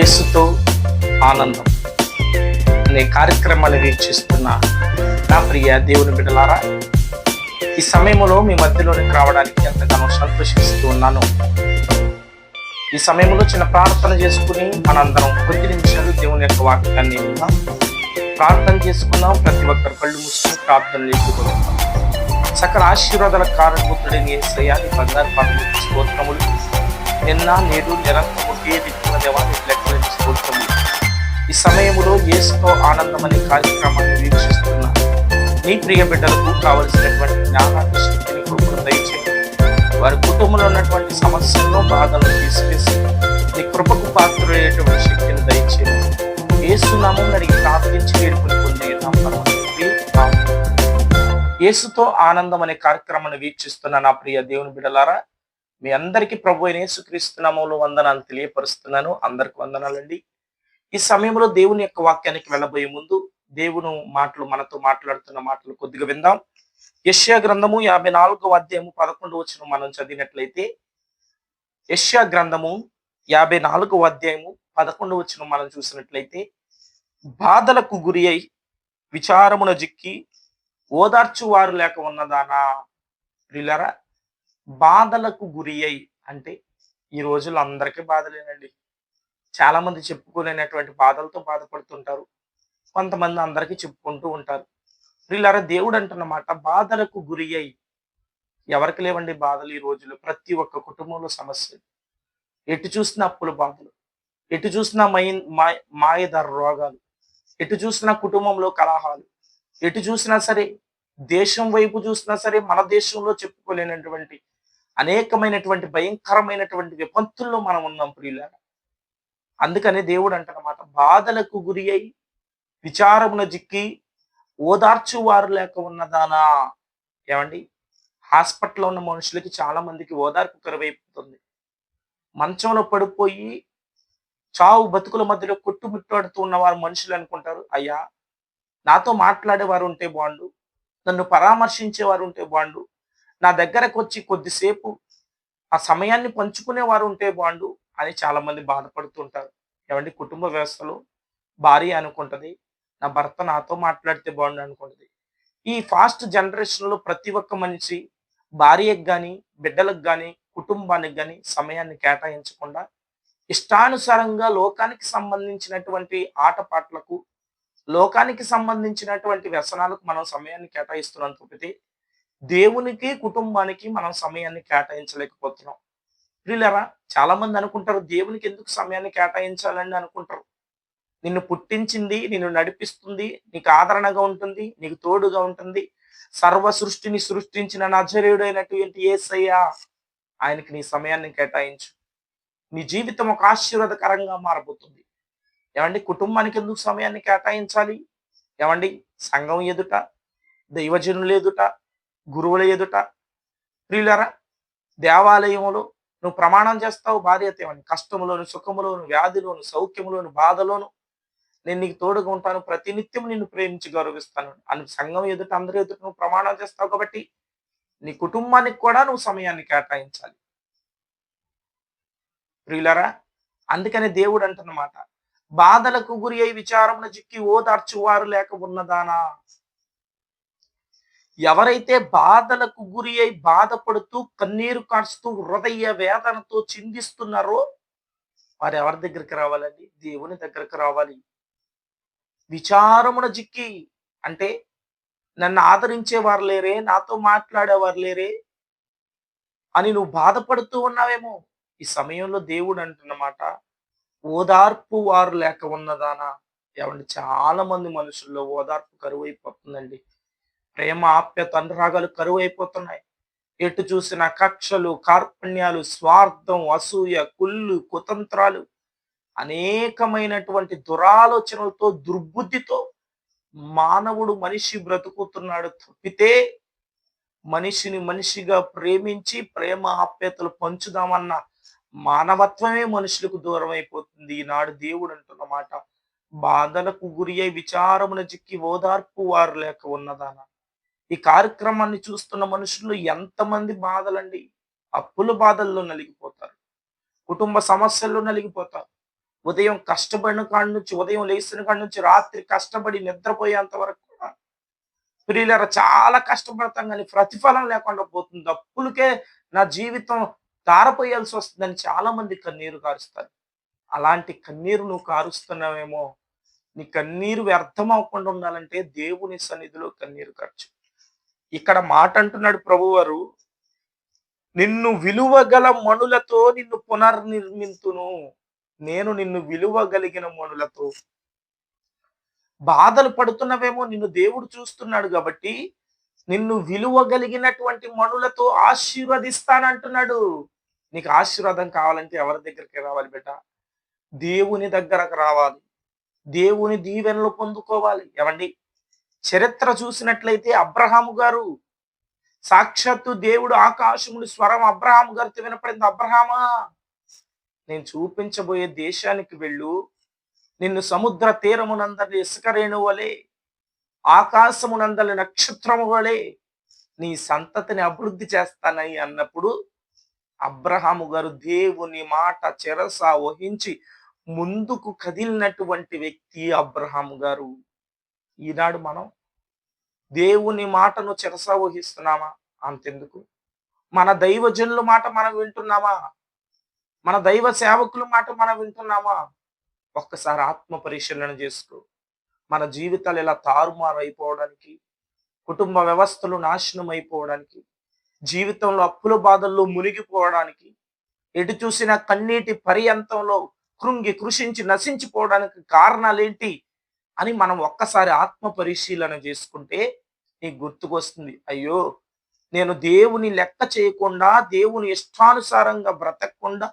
యేసుతో ఆనందం అనే కార్యక్రమాలు వీక్షిస్తున్న నా ప్రియ దేవుని బిడ్డలారా ఈ సమయంలో మీ మధ్యలోనికి రావడానికి ఎంతగానో సంతోషిస్తూ ఉన్నాను. ఈ సమయంలో చిన్న ప్రార్థన చేసుకుని మనందరం కొద్ది నిమిషాలు దేవుని యొక్క వాక్యాన్ని విన్నాం ప్రార్థన చేసుకున్నాం ప్రతి ఒక్కరు కళ్ళు మూసుకుని ప్రార్థన చేసుకుందాం. సకల ఆశీర్వాదాల కారణభూతుడైన ఏసయ్య బంగారు పనులు స్తోత్రములు. నిన్న నేడు నిరంతరం ఏది దేవాన్ని లెక్కలేని స్తోత్రములు ఈ సమయంలో ఏసుతో ఆనందం అనే కార్యక్రమాన్ని వీక్షిస్తున్న నీ ప్రియ బిడ్డలకు కావలసినటువంటి జ్ఞానాన్ని శక్తిని కృపను దయచేయండి. వారి కుటుంబంలో ఉన్నటువంటి సమస్యలను బాధలను తీసివేసి నీ కృపకు పాత్రుడైనటువంటి శక్తిని దయచేయండి. ఏసునామం అడిగి ప్రార్థించి వేడుకుని పొందే ఏసుతో ఆనందం అనే కార్యక్రమాన్ని వీక్షిస్తున్న నా ప్రియ దేవుని బిడలారా మీ అందరికీ ప్రభు అయిన యేసుక్రీస్తునామంలో వందనాలు తెలియపరుస్తున్నాను. అందరికి వందనాలండి. ఈ సమయంలో దేవుని యొక్క వాక్యానికి వెళ్ళబోయే ముందు దేవుని మాటలు మనతో మాట్లాడుతున్న మాటలు కొద్దిగా విందాం. యష్యా గ్రంథము యాభై నాలుగవ అధ్యాయము పదకొండు వచ్చిన మనం చదివినట్లయితే యష్యా గ్రంథము యాభై నాలుగవ అధ్యాయము పదకొండు వచ్చిన మనం చూసినట్లయితే బాధలకు గురి అయి విచారమున జిక్కి ఓదార్చు వారు లేక ఉన్నదానా ప్రియులరా? బాధలకు గురి అయి అంటే ఈ రోజుల్లో అందరికీ బాధలేనండి. చాలా మంది చెప్పుకోలేనటువంటి బాధలతో బాధపడుతుంటారు. కొంతమంది అందరికీ చెప్పుకుంటూ ఉంటారు. వీళ్ళారా దేవుడు అంటున్నమాట బాధలకు గురి అయి ఎవరికి లేవండి బాధలు ఈ రోజుల్లో? ప్రతి ఒక్క కుటుంబంలో సమస్యలు ఎటు చూసినా అప్పుల బాధలు. ఎటు చూసినా మై మాయ మాయదార రోగాలు. ఎటు చూసినా కుటుంబంలో కలహాలు. ఎటు చూసినా సరే దేశం వైపు చూసినా సరే మన దేశంలో చెప్పుకోలేనటువంటి అనేకమైనటువంటి భయంకరమైనటువంటి విపత్తుల్లో మనం ఉన్నాం ప్రియులారా. అందుకనే దేవుడు అంటనమాట బాధలకు గురి అయి విచారమున జిక్కి ఓదార్చువారు లేక ఉన్నదానా? ఏమండి? హాస్పిటల్లో ఉన్న మనుషులకి చాలా మందికి ఓదార్పు కరువైపోతుంది. మంచంలో పడిపోయి చావు బతుకుల మధ్యలో కొట్టుమిట్టాడుతూ ఉన్నవారు మనుషులు అనుకుంటారు అయ్యా నాతో మాట్లాడేవారు ఉంటే బాండు నన్ను పరామర్శించేవారు ఉంటే బాండు నా దగ్గరకు వచ్చి కొద్దిసేపు ఆ సమయాన్ని పంచుకునేవారు ఉంటే బాండు అని చాలామంది బాధపడుతుంటారు. ఏమంటే కుటుంబ వ్యవస్థలో భార్య అనుకుంటది నా భర్త నాతో మాట్లాడితే బాగుండు అనుకుంటుంది. ఈ ఫాస్ట్ జనరేషన్లో ప్రతి ఒక్క మనిషి భార్యకు కానీ బిడ్డలకు కానీ కుటుంబానికి కానీ సమయాన్ని కేటాయించకుండా ఇష్టానుసారంగా లోకానికి సంబంధించినటువంటి ఆటపాటలకు లోకానికి సంబంధించినటువంటి వ్యసనాలకు మనం సమయాన్ని కేటాయిస్తున్నాం తప్పితే దేవునికి కుటుంబానికి మనం సమయాన్ని కేటాయించలేకపోతున్నాం. ప్రియులరా చాలా మంది అనుకుంటారు దేవునికి ఎందుకు సమయాన్ని కేటాయించాలని అనుకుంటారు. నిన్ను పుట్టించింది నిన్ను నడిపిస్తుంది నీకు ఆదరణగా ఉంటుంది నీకు తోడుగా ఉంటుంది. సర్వ సృష్టిని సృష్టించిన నజరేయుడైనటువంటి ఏసయ్యా ఆయనకి నీ సమయాన్ని కేటాయించు. నీ జీవితం ఒక ఆశీర్వాదకరంగా మారబోతుంది. ఏమండి కుటుంబానికి ఎందుకు సమయాన్ని కేటాయించాలి? ఏమండి సంఘం ఎదుట దైవజనులు ఎదుట గురువుల ఎదుట. ప్రియులరా దేవాలయంలో నువ్వు ప్రమాణం చేస్తావు భార్యత ఏమని కష్టములోను సుఖములోను వ్యాధిలోను సౌఖ్యములోను బాధలోను. నేను నీకు తోడుగా ఉంటాను. ప్రతినిత్యం నిన్ను ప్రేమించి గౌరవిస్తాను. అని సంఘం ఎదుట అందరి ఎదుట నువ్వు ప్రమాణం చేస్తావు కాబట్టి నీ కుటుంబానికి కూడా నువ్వు సమయాన్ని కేటాయించాలి. ప్రియులరా అందుకనే దేవుడు అంటున్నమాట బాధలకు గురి అయి విచారమున చిక్కి ఓదార్చువారు లేక ఉన్నదానా? ఎవరైతే బాధలకు గురి అయి బాధపడుతూ కన్నీరు కాడుస్తూ హృదయ వేదనతో చిందిస్తున్నారో వారు ఎవరి దగ్గరికి రావాలండి? దేవుని దగ్గరకు రావాలి. విచారమున జిక్కి అంటే నన్ను ఆదరించేవారు లేరే నాతో మాట్లాడేవారు లేరే అని నువ్వు బాధపడుతూ ఉన్నావేమో? ఈ సమయంలో దేవుడు అంటున్నమాట ఓదార్పు వారు లేక ఉన్నదానా? ఏమంటే చాలా మంది మనుషుల్లో ఓదార్పు కరువు అయిపోతుందండి ప్రేమ ఆప్యత అనురాగాలు కరువు అయిపోతున్నాయి ఎటు చూసిన కక్షలు కార్పణ్యాలు స్వార్థం అసూయ కుళ్ళు కుతంత్రాలు అనేకమైనటువంటి దురాలోచనలతో దుర్బుద్ధితో మానవుడు మనిషి బ్రతుకుతున్నాడు. తప్పితే మనిషిని మనిషిగా ప్రేమించి ప్రేమ ఆప్యతలు పంచుదామన్న మానవత్వమే మనుషులకు దూరం అయిపోతుంది ఈనాడు దేవుడు అంటున్నమాట బాధలకు గురి అయి విచారమున చిక్కి ఓదార్పు వారు లేక ఉన్నదానా? ఈ కార్యక్రమాన్ని చూస్తున్న మనుషులు ఎంతమంది బాధలండి? అప్పుల బాధల్లో నలిగిపోతారు. కుటుంబ సమస్యల్లో నలిగిపోతారు. ఉదయం కష్టపడిన కాడ నుంచి ఉదయం లేచిన కాడ నుంచి రాత్రి కష్టపడి నిద్రపోయేంత వరకు కూడా ప్రియులర చాలా కష్టపడతాం కానీ ప్రతిఫలం లేకుండా పోతుంది. అప్పులకే నా జీవితం తారపోయాల్సి వస్తుందని చాలా మంది కన్నీరు కారుస్తారు. అలాంటి కన్నీరు నువ్వు కారుస్తున్నావేమో? నీ కన్నీరు వ్యర్థం అవ్వకుండా ఉండాలంటే దేవుని సన్నిధిలో కన్నీరు ఖర్చు ఇక్కడ మాట అంటున్నాడు ప్రభువారు నిన్ను విలువగల మణులతో నిన్ను పునర్నిర్మింతును. నేను నిన్ను విలువ గలిగిన మనులతో. బాధలు పడుతున్నవేమో నిన్ను దేవుడు చూస్తున్నాడు కాబట్టి నిన్ను విలువ కలిగినటువంటి మనులతో ఆశీర్వదిస్తానంటున్నాడు. నీకు ఆశీర్వాదం కావాలంటే ఎవరి దగ్గరికి రావాలి బిడ్డ దేవుని దగ్గరకు రావాలి. దేవుని దీవెనలు పొందుకోవాలి. ఏమండి? చరిత్ర చూసినట్లయితే అబ్రహాము గారు సాక్షాత్తు దేవుడు ఆకాశముని స్వరం అబ్రహాము గారితో వినపడింది. అబ్రహామా నేను చూపించబోయే దేశానికి వెళ్ళు. నిన్ను సముద్ర తీరమునందరి ఇసుక వలె ఆకాశమునందరి నక్షత్రము వలె నీ సంతతిని అభివృద్ధి చేస్తానని అన్నప్పుడు అబ్రహాము గారు దేవుని మాట చెరస వహించి ముందుకు కదిలినటువంటి వ్యక్తి అబ్రహాము గారు. ఈనాడు మనం దేవుని మాటను చెరస వహిస్తున్నామా అంతెందుకు? మన దైవజనుల మాట మనం వింటున్నామా? మన దైవ సేవకుల మాట మనం వింటున్నామా? ఒక్కసారి ఆత్మ పరిశీలన చేసుకో. మన జీవితాలు ఇలా తారుమారు అయిపోవడానికి కుటుంబ వ్యవస్థలు నాశనం అయిపోవడానికి జీవితంలో అప్పుల బాధల్లో మునిగిపోవడానికి ఎటు చూసిన కన్నీటి పర్యంతంలో కృంగి కృషించి నశించిపోవడానికి కారణాలేంటి? అని మనం ఒక్కసారి ఆత్మ పరిశీలన చేసుకుంటే నీకు గుర్తుకొస్తుంది. అయ్యో నేను దేవుని లెక్క చేయకుండా దేవుని ఇష్టానుసారంగా బ్రతకకుండా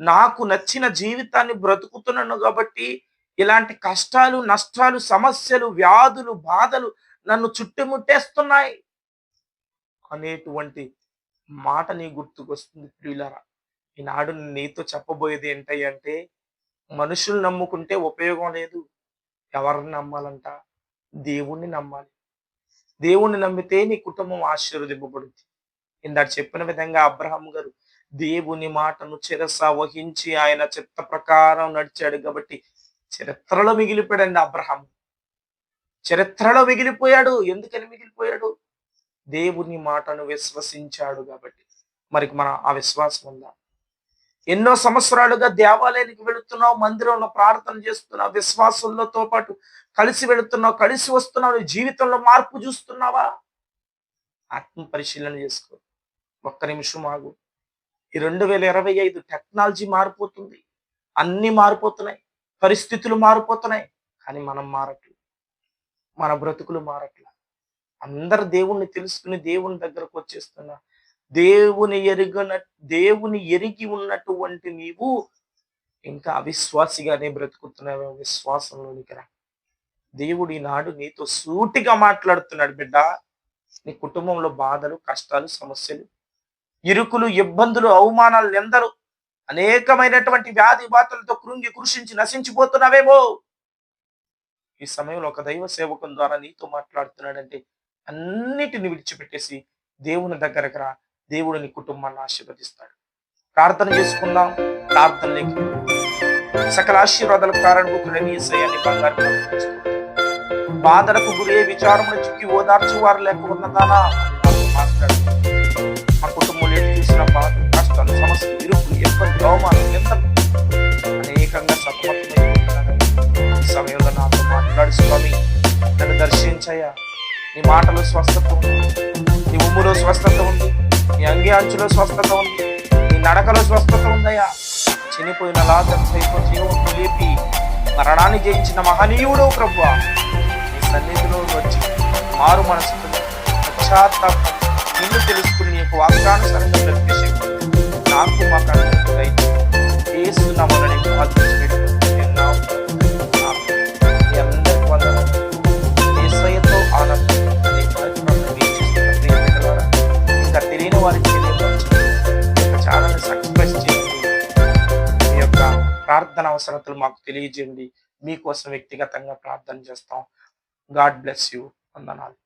నాకు నచ్చిన జీవితాన్ని బ్రతుకుతున్నాను కాబట్టి ఇలాంటి కష్టాలు నష్టాలు సమస్యలు వ్యాధులు బాధలు నన్ను చుట్టుముట్టేస్తున్నాయి అనేటువంటి మాట నీ గుర్తుకొస్తుంది ప్రియులరా. ఈనాడు నీతో చెప్పబోయేది ఏంటంటే అంటే మనుషులు నమ్ముకుంటే ఉపయోగం లేదు. ఎవరిని నమ్మాలంట? దేవుణ్ణి నమ్మాలి. దేవుణ్ణి నమ్మితే నీ కుటుంబం ఆశీర్వదింపబడుద్ది. ఇందాక చెప్పిన విధంగా అబ్రహం గారు దేవుని మాటను చిరస వహించి ఆయన చిత్త ప్రకారం నడిచాడు కాబట్టి చరిత్రలో మిగిలిపోయాడండి అబ్రహం చరిత్రలో మిగిలిపోయాడు. ఎందుకని మిగిలిపోయాడు? దేవుని మాటను విశ్వసించాడు కాబట్టి. మరి మన ఆ విశ్వాసం ఉందా? ఎన్నో సంవత్సరాలుగా దేవాలయానికి వెళుతున్నావు మందిరంలో ప్రార్థన చేస్తున్నావు విశ్వాసంతో పాటు కలిసి వెళుతున్నావు కలిసి వస్తున్నావు జీవితంలో మార్పు చూస్తున్నావా? ఆత్మ పరిశీలన చేసుకో. ఒక్క నిమిషం ఆగు. ఈ రెండు వేల ఇరవై ఐదు టెక్నాలజీ మారిపోతుంది. అన్నీ మారిపోతున్నాయి. పరిస్థితులు మారిపోతున్నాయి. కానీ మనం మారట్లేదు మన బ్రతుకులు మారట్ల. అందరు దేవుణ్ణి తెలుసుకుని దేవుని దగ్గరకు వచ్చేస్తున్నా దేవుని ఎరిగిన దేవుని ఎరిగి ఉన్నటువంటి నీవు ఇంకా అవిశ్వాసిగానే బ్రతుకుతున్నావు విశ్వాసంలోనికి రా. దేవుడు ఈనాడు నీతో సూటిగా మాట్లాడుతున్నాడు బిడ్డ. నీ కుటుంబంలో బాధలు కష్టాలు సమస్యలు ఇరుకులు ఇబ్బందులు అవమానాలు ఎందరు అనేకమైనటువంటి వ్యాధి బాధలతో కృంగి కృషించి నశించిపోతున్నావేమో. ఈ సమయంలో ఒక దైవ సేవకం ద్వారా నీతో మాట్లాడుతున్నాడంటే అన్నిటిని విడిచిపెట్టేసి దేవుని దగ్గరకు రా. దేవుడు నీ కుటుంబాన్ని ఆశీర్వదిస్తాడు. ప్రార్థన చేసుకుందాం. ప్రార్థనలోకి సకల ఆశీర్వాదాలకు కారణభూతుడని ఏసయ్యాన్ని బంగారు బాధలకు గురే విచారమును చిక్కి ఓదార్చు వారు లేక ఉన్నదానా? మాట్లాడు మా కుటుంబంలో ఏం చూసిన బాధ కష్టాలు సమస్యలు ఇరుకులు ఇబ్బంది అవమానం ఎంత అనేకంగా సతమతమైపోతున్నాను ఈ సమయంలో నాతో మాట్లాడు స్వామి. నన్ను దర్శించయ్యా. నీ మాటలో స్వస్థత ఉంది. నీ ఉమ్ములో స్వస్థత ఉంది. నీ అంగి అంచులో స్వస్థత ఉంది. నీ నడకలో స్వస్థత ఉందయ్యా. చనిపోయిన లాజర్ సైతం జీవంతో లేపి మరణాన్ని జయించిన మహనీయుడు ప్రభు నీ సన్నిధిలో వచ్చి మారు మనసుతో పశ్చాత్తాపం నిన్ను తెలుసుకుని నీకు వాగ్దానుసారంగా బ్రతికే నాకు మా కన్ను ఏసునామని ప్రార్థించినట్టు వారికి ఛానల్ని చేయండి. మీ యొక్క ప్రార్థన అవసరతలు మాకు తెలియజేయండి. మీకోసం వ్యక్తిగతంగా ప్రార్థన చేస్తాం. God bless you. వందనాలు.